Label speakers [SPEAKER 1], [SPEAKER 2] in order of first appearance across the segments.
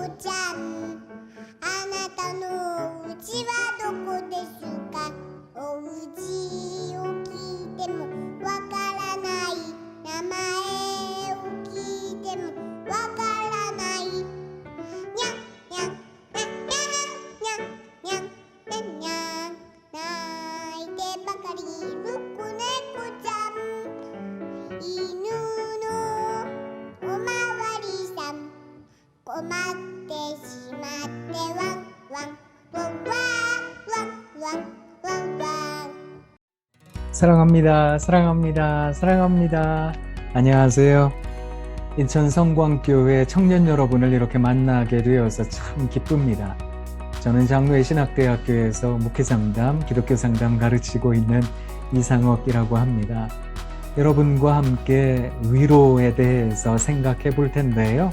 [SPEAKER 1] Escuchar.
[SPEAKER 2] 사랑합니다 사랑합니다 사랑합니다. 안녕하세요. 인천 성광교회 청년 여러분을 이렇게 만나게 되어서 참 기쁩니다. 저는 장로의 신학대학교에서 목회상담 기독교 상담 가르치고 있는 이상옥이라고 합니다. 여러분과 함께 위로에 대해서 생각해 볼 텐데요.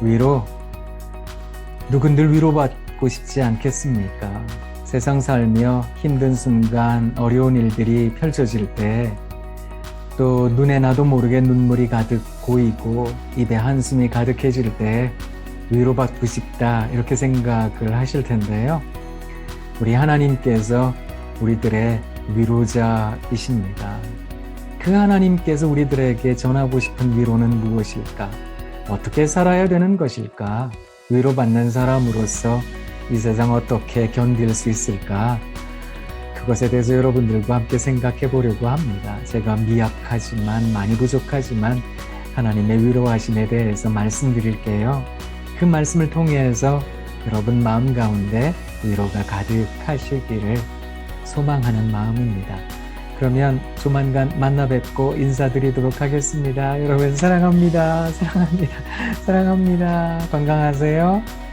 [SPEAKER 2] 위로 누군들 위로받고 싶지 않겠습니까? 세상 살며 힘든 순간, 어려운 일들이 펼쳐질 때, 또 눈에 나도 모르게 눈물이 가득 고이고 입에 한숨이 가득해질 때 위로받고 싶다 이렇게 생각을 하실 텐데요. 우리 하나님께서 우리들의 위로자이십니다. 그 하나님께서 우리들에게 전하고 싶은 위로는 무엇일까? 어떻게 살아야 되는 것일까? 위로받는 사람으로서 이 세상 어떻게 견딜 수 있을까? 그것에 대해서 여러분들과 함께 생각해 보려고 합니다. 제가 미약하지만, 많이 부족하지만, 하나님의 위로하심에 대해서 말씀드릴게요. 그 말씀을 통해서 여러분 마음 가운데 위로가 가득하시기를 소망하는 마음입니다. 그러면 조만간 만나 뵙고 인사드리도록 하겠습니다. 여러분 사랑합니다. 사랑합니다. 사랑합니다. 건강하세요.